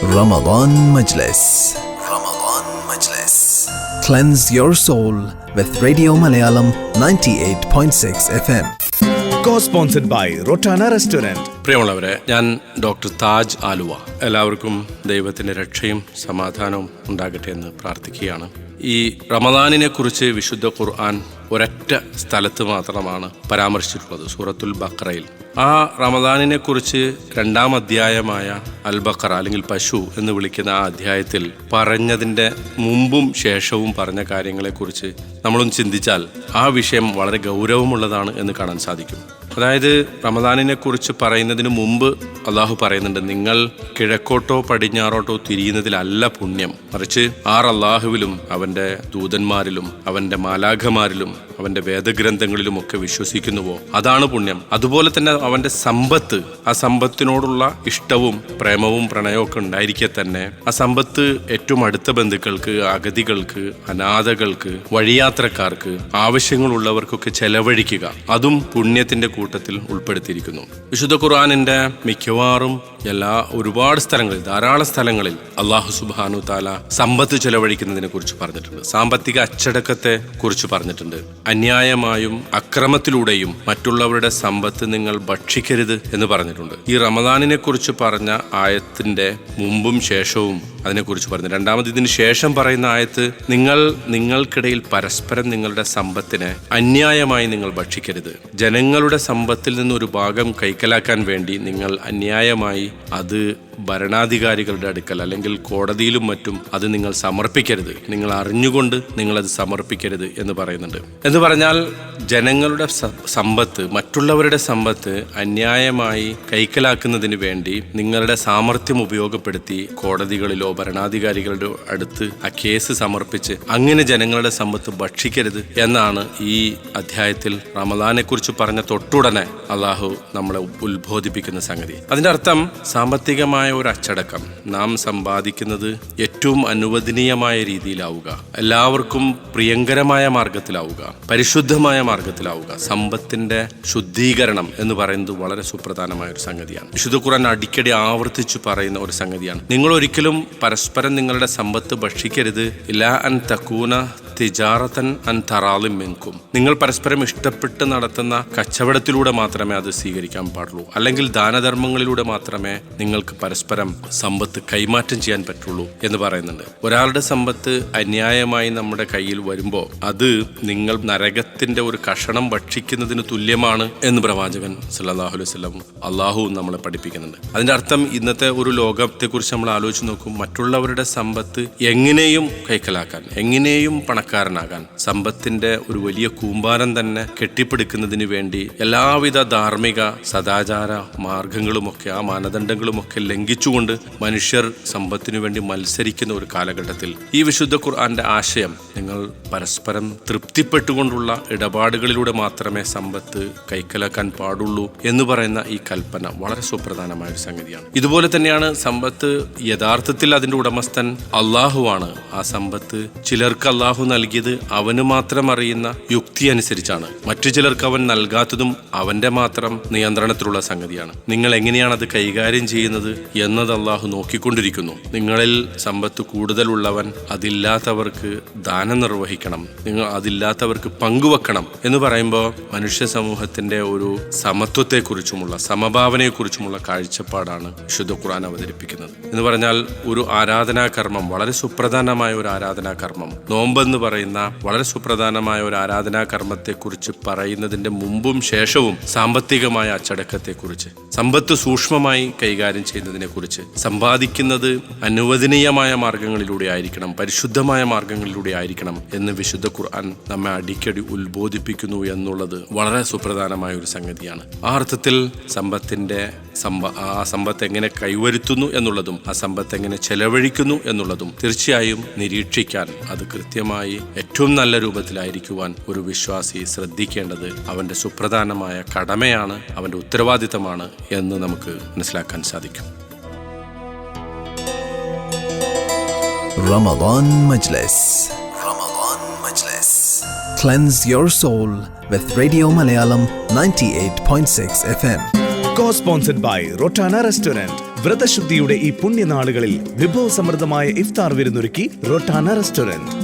Ramadan Majlis. Ramadan Majlis. Cleanse your soul with Radio Malayalam 98.6 FM. co-sponsored by Rotana Restaurant. പ്രിയമുള്ളവരെ ഞാൻ doctor Taj Aluva എല്ലാവർക്കും ദൈവത്തിന്റെ രക്ഷയും സമാധാനവും ഉണ്ടാകട്ടെ എന്ന് പ്രാർത്ഥിക്കുകയാണ് ഈ റമദാനിനെ കുറിച്ച് വിശുദ്ധ ഖുർആൻ ഒരൊറ്റ സ്ഥലത്ത് മാത്രമാണ് പരാമർശിച്ചിട്ടുള്ളത് സൂറത്തുൽ ബക്രയിൽ ആ റമദാനിനെ കുറിച്ച് രണ്ടാം അധ്യായമായ അൽ ബക്ര അല്ലെങ്കിൽ പശു എന്ന് വിളിക്കുന്ന ആ അധ്യായത്തിൽ പറഞ്ഞതിന്റെ മുമ്പും ശേഷവും പറഞ്ഞ കാര്യങ്ങളെക്കുറിച്ച് നമ്മളൊന്ന് ചിന്തിച്ചാൽ ആ വിഷയം വളരെ ഗൗരവമുള്ളതാണ് എന്ന് കാണാൻ സാധിക്കും. അതായത് റമദാനിനെ കുറിച്ച് പറയുന്നതിന് മുമ്പ് അള്ളാഹു പറയുന്നുണ്ട് നിങ്ങൾ കിഴക്കോട്ടോ പടിഞ്ഞാറോട്ടോ തിരിയുന്നതിലല്ല പുണ്യം. മറിച്ച് ആർ അള്ളാഹുവിലും അവന്റെ ദൂതന്മാരിലും അവന്റെ മാലാഖമാരിലും അവന്റെ വേദഗ്രന്ഥങ്ങളിലും ഒക്കെ വിശ്വസിക്കുന്നുവോ? അതാണ് പുണ്യം. അതുപോലെ തന്നെ അവന്റെ സമ്പത്ത് ആ സമ്പത്തിനോടുള്ള ഇഷ്ടവും പ്രേമവും പ്രണയവും ഒക്കെ ഉണ്ടായിരിക്കെ തന്നെ ആ സമ്പത്ത് ഏറ്റവും അടുത്ത ബന്ധുക്കൾക്ക് അഗതികൾക്ക് അനാഥകൾക്ക് വഴിയാത്രക്കാർക്ക് ആവശ്യങ്ങളുള്ളവർക്കൊക്കെ ചെലവഴിക്കുക. അതും പുണ്യത്തിന്റെ കൂട്ടത്തിൽ ഉൾപ്പെടുത്തിയിരിക്കുന്നു. വിശുദ്ധ ഖുർആാനിന്റെ മിക്കവാറും എല്ലാ ഒരുപാട് സ്ഥലങ്ങളിൽ ധാരാളം സ്ഥലങ്ങളിൽ അള്ളാഹു സുബാനു താല സമ്പത്ത് ചെലവഴിക്കുന്നതിനെ കുറിച്ച് പറഞ്ഞിട്ടുണ്ട്. സാമ്പത്തിക അച്ചടക്കത്തെ കുറിച്ച് പറഞ്ഞിട്ടുണ്ട്. അന്യായമായും അക്രമത്തിലൂടെയും മറ്റുള്ളവരുടെ സമ്പത്ത് നിങ്ങൾ ഭക്ഷിക്കരുത് എന്ന് പറഞ്ഞിട്ടുണ്ട്. ഈ റമദാനിനെ കുറിച്ച് പറഞ്ഞ ആയത്തിന്റെ മുമ്പും ശേഷവും അതിനെക്കുറിച്ച് പറഞ്ഞു രണ്ടാമത് ഇതിന് ശേഷം പറയുന്ന ആയത്ത് നിങ്ങൾ നിങ്ങൾക്കിടയിൽ പരസ്പരം നിങ്ങളുടെ സമ്പത്തിനെ അന്യായമായി നിങ്ങൾ ഭക്ഷിക്കരുത്. ജനങ്ങളുടെ സമ്പത്തിൽ നിന്ന് ഒരു ഭാഗം കൈക്കലാക്കാൻ വേണ്ടി നിങ്ങൾ അന്യായമായി അത് ഭരണാധികാരികളുടെ അടുക്കൽ അല്ലെങ്കിൽ കോടതിയിലും മറ്റും അത് നിങ്ങൾ സമർപ്പിക്കരുത്. നിങ്ങൾ അറിഞ്ഞുകൊണ്ട് നിങ്ങൾ അത് സമർപ്പിക്കരുത് എന്ന് പറയുന്നുണ്ട്. എന്ന് പറഞ്ഞാൽ ജനങ്ങളുടെ സമ്പത്ത് മറ്റുള്ളവരുടെ സമ്പത്ത് അന്യായമായി കൈക്കലാക്കുന്നതിന് വേണ്ടി നിങ്ങളുടെ സാമർഥ്യം ഉപയോഗപ്പെടുത്തി കോടതികളിലോ ഭരണാധികാരികളുടെ അടുത്ത് ആ കേസ് സമർപ്പിച്ച് അങ്ങനെ ജനങ്ങളുടെ സമ്പത്ത് ഭക്ഷിക്കരുത് എന്നാണ് ഈ അധ്യായത്തിൽ റമദാനെ കുറിച്ച് പറഞ്ഞ തൊട്ടുടനെ അള്ളാഹു നമ്മളെ ഉത്ബോധിപ്പിക്കുന്ന സംഗതി. അതിന്റെ അർത്ഥം സാമ്പത്തികമായ ഒരു അച്ചടക്കം. നാം സമ്പാദിക്കുന്നത് ഏറ്റവും അനുവദനീയമായ രീതിയിലാവുക. എല്ലാവർക്കും പ്രിയങ്കരമായ മാർഗത്തിലാവുക പരിശുദ്ധമായ മാർഗത്തിലാവുക. സമ്പത്തിന്റെ ശുദ്ധീകരണം എന്ന് പറയുന്നത് വളരെ സുപ്രധാനമായ ഒരു സംഗതിയാണ്. വിശുദ്ധ ഖുറാൻ അടിക്കടി ആവർത്തിച്ചു പറയുന്ന ഒരു സംഗതിയാണ്. നിങ്ങൾ ഒരിക്കലും പരസ്പരം നിങ്ങളുടെ സമ്പത്ത് ഭക്ഷിക്കരുത്. ഇല്ല അൻ തക്കൂന തിജാറത്തൻ അൻ തറാളിം മെങ്കും നിങ്ങൾ പരസ്പരം ഇഷ്ടപ്പെട്ട് നടത്തുന്ന കച്ചവടത്തിലൂടെ മാത്രമേ അത് സ്വീകരിക്കാൻ പാടുള്ളൂ. അല്ലെങ്കിൽ ദാനധർമ്മങ്ങളിലൂടെ മാത്രമേ നിങ്ങൾക്ക് പരസ്പരം സമ്പത്ത് കൈമാറ്റം ചെയ്യാൻ പറ്റുള്ളൂ എന്ന് പറയുന്നുണ്ട്. ഒരാളുടെ സമ്പത്ത് അന്യായമായി നമ്മുടെ കയ്യിൽ വരുമ്പോൾ അത് നിങ്ങൾ നരകത്തിന്റെ ഒരു കഷണം ഭക്ഷിക്കുന്നതിന് തുല്യമാണ് എന്ന് പ്രവാചകൻ സല്ലാഹു അലൈഹി സ്വലം അള്ളാഹു നമ്മളെ പഠിപ്പിക്കുന്നുണ്ട്. അതിന്റെ അർത്ഥം ഇന്നത്തെ ഒരു ലോകത്തെക്കുറിച്ച് നമ്മൾ ആലോചിച്ച് നോക്കും മറ്റുള്ളവരുടെ സമ്പത്ത് എങ്ങനെയും കൈക്കലാക്കാൻ എങ്ങനെയും പണക്കാരനാകാൻ സമ്പത്തിന്റെ ഒരു വലിയ കൂമ്പാരം തന്നെ കെട്ടിപ്പടുക്കുന്നതിന് വേണ്ടി എല്ലാവിധ ധാർമ്മിക സദാചാര മാർഗങ്ങളുമൊക്കെ ആ മാനദണ്ഡങ്ങളുമൊക്കെ ലംഘിച്ചുകൊണ്ട് മനുഷ്യർ സമ്പത്തിനു വേണ്ടി മത്സരിക്കുന്ന ഒരു കാലഘട്ടത്തിൽ ഈ വിശുദ്ധ ഖുർആന്റെ ആശയം നിങ്ങൾ പരസ്പരം തൃപ്തിപ്പെട്ടുകൊണ്ടുള്ള ഇടപാടുകളിലൂടെ മാത്രമേ സമ്പത്ത് കൈക്കലാക്കാൻ പാടുള്ളൂ എന്ന് പറയുന്ന ഈ കൽപ്പന വളരെ സുപ്രധാനമായ ഒരു സംഗതിയാണ്. ഇതുപോലെ തന്നെയാണ് സമ്പത്ത് യഥാർത്ഥത്തിൽ അതിന്റെ ഉടമസ്ഥൻ അള്ളാഹുവാണ്. ആ സമ്പത്ത് ചിലർക്ക് അള്ളാഹു നൽകിയത് അവന് മാത്രം അറിയുന്ന യുക്തി അനുസരിച്ചാണ്. മറ്റു ചിലർക്ക് അവൻ നൽകാത്തതും അവന്റെ മാത്രം നിയന്ത്രണത്തിലുള്ള സംഗതിയാണ്. നിങ്ങൾ എങ്ങനെയാണ് അത് കൈകാര്യം ചെയ്യുന്നത് എന്നത് അള്ളാഹു നോക്കിക്കൊണ്ടിരിക്കുന്നു. നിങ്ങളിൽ സമ്പത്ത് കൂടുതലുള്ളവൻ അതില്ലാത്തവർക്ക് ദാനം നിർവഹിക്കണം. നിങ്ങൾ അതില്ലാത്തവർക്ക് പങ്കുവെക്കണം എന്ന് പറയുമ്പോൾ മനുഷ്യ സമൂഹത്തിന്റെ ഒരു സമത്വത്തെക്കുറിച്ചുമുള്ള സമഭാവനയെക്കുറിച്ചുമുള്ള കാഴ്ചപ്പാടാണ് ശുദ്ധ ഖുർആൻ അവതരിപ്പിക്കുന്നത്. എന്ന് പറഞ്ഞാൽ ഒരു ആരാധനാകർമ്മം വളരെ സുപ്രധാനമായ ഒരു ആരാധനാകർമ്മം നോമ്പെന്ന് പറയുന്ന വളരെ സുപ്രധാനമായ ഒരു ആരാധനാ കർമ്മത്തെക്കുറിച്ച് പറയുന്നതിന്റെ മുമ്പും ശേഷവും സാമ്പത്തികമായ അച്ചടക്കത്തെക്കുറിച്ച് സമ്പത്ത് സൂക്ഷ്മമായി കൈകാര്യം ചെയ്യുന്നതിനെക്കുറിച്ച് സമ്പാദിക്കുന്നത് അനുവദനീയമായ മാർഗങ്ങളിലൂടെ ആയിരിക്കണം പരിശുദ്ധമായ മാർഗങ്ങളിലൂടെ ആയിരിക്കണം എന്ന് വിശുദ്ധ ഖുർആൻ നമ്മെ അടിക്കടി ഉത്ബോധിപ്പിക്കുന്നു എന്നുള്ളത് വളരെ സുപ്രധാനമായ ഒരു സംഗതിയാണ്. ആ അർത്ഥത്തിൽ സമ്പത്തിന്റെ സമ്പ ആ സമ്പത്ത് എങ്ങനെ കൈവരുത്തുന്നു എന്നുള്ളതും ആ സമ്പത്ത് എങ്ങനെ ചെലവഴിക്കുന്നു എന്നുള്ളതും തീർച്ചയായും നിരീക്ഷിക്കാൻ അത് കൃത്യമായി ഏറ്റവും നല്ല രൂപത്തിലായിരിക്കുവാൻ ഒരു വിശ്വാസി ശ്രദ്ധിക്കേണ്ടത് അവന്റെ സുപ്രധാനമായ കടമയാണ് അവന്റെ ഉത്തരവാദിത്തമാണ് എന്ന് നമുക്ക് മനസ്സിലാക്കാൻ സാധിക്കും Ramadan Majlis. Ramadan Majlis. Cleanse your soul with Radio Malayalam 98.6 FM. Co-sponsored by Rotana Restaurant. വ്രതശുദ്ധിയുടെ ഈ പുണ്യനാളുകളിൽ വിഭവസമൃദ്ധമായ ഇഫ്താർ വിരുന്നൊരുക്കി റൊട്ടാന റെസ്റ്റോറന്റ്